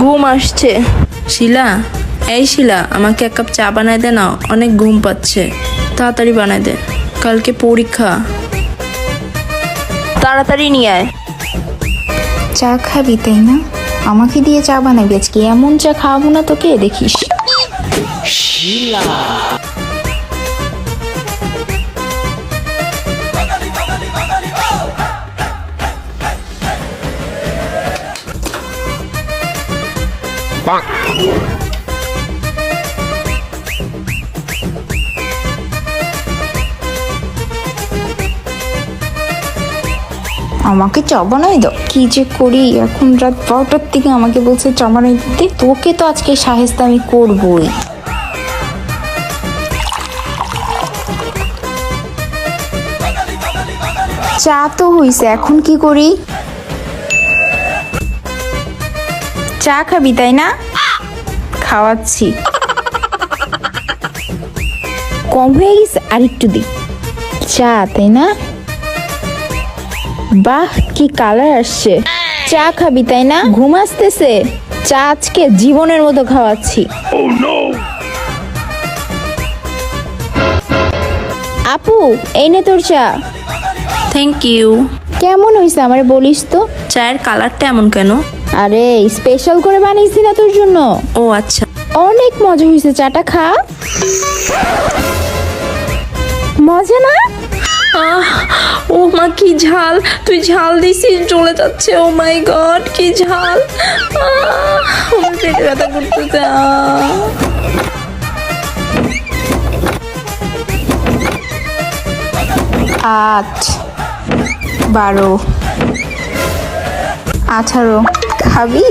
ঘুম আসছে। শিলা এই শিলা আমাকে এক কাপ চা বানায় দে না অনেক ঘুম পাচ্ছে। তাড়াতাড়ি বানায় দে কালকে পরীক্ষা। তাড়াতাড়ি নিয়ে আয়। চা খাবি তাই না? আমাকে দিয়ে চা বানাবি আজকে। এমন চা খাওয়াবো না তোকে দেখিস। আমাকে চা বানাই দাও কি যে করি? এখন রাত বারোটার থেকে আমাকে বলছে চা বানাই দিতে তোকে তো আজকে সাহেস্তা আমি করবই। চা তো হইছে, এখন কি করি? চা খাবি তাই না? খাওয়াচ্ছি। কম হয়ে গেছে আর একটু দি। চা তাই না? বাহ কি কালার আসছে। চা খাবি তাই না? ঘুম আসতেছে। চা আজকে জীবনের মতো খাওয়াচ্ছি। আপু এই নে তোর চা। থ্যাংক ইউ কেমন হয়েছে আমার বলিস তো? চায়ের কালারটা এমন কেন? আরে স্পেশাল করে বানিয়েছি না তোর জন্য? ও আচ্ছা। অনেক মজা হয়েছে চাটা খা। মজা না? আহ, ও মা কি ঝাল। তুই ঝাল দিছিস চলে যাচ্ছে। ও মাই গড কি ঝাল। আমার পেটে ব্যথা করতেছে আট বারো আঠারো। খাবি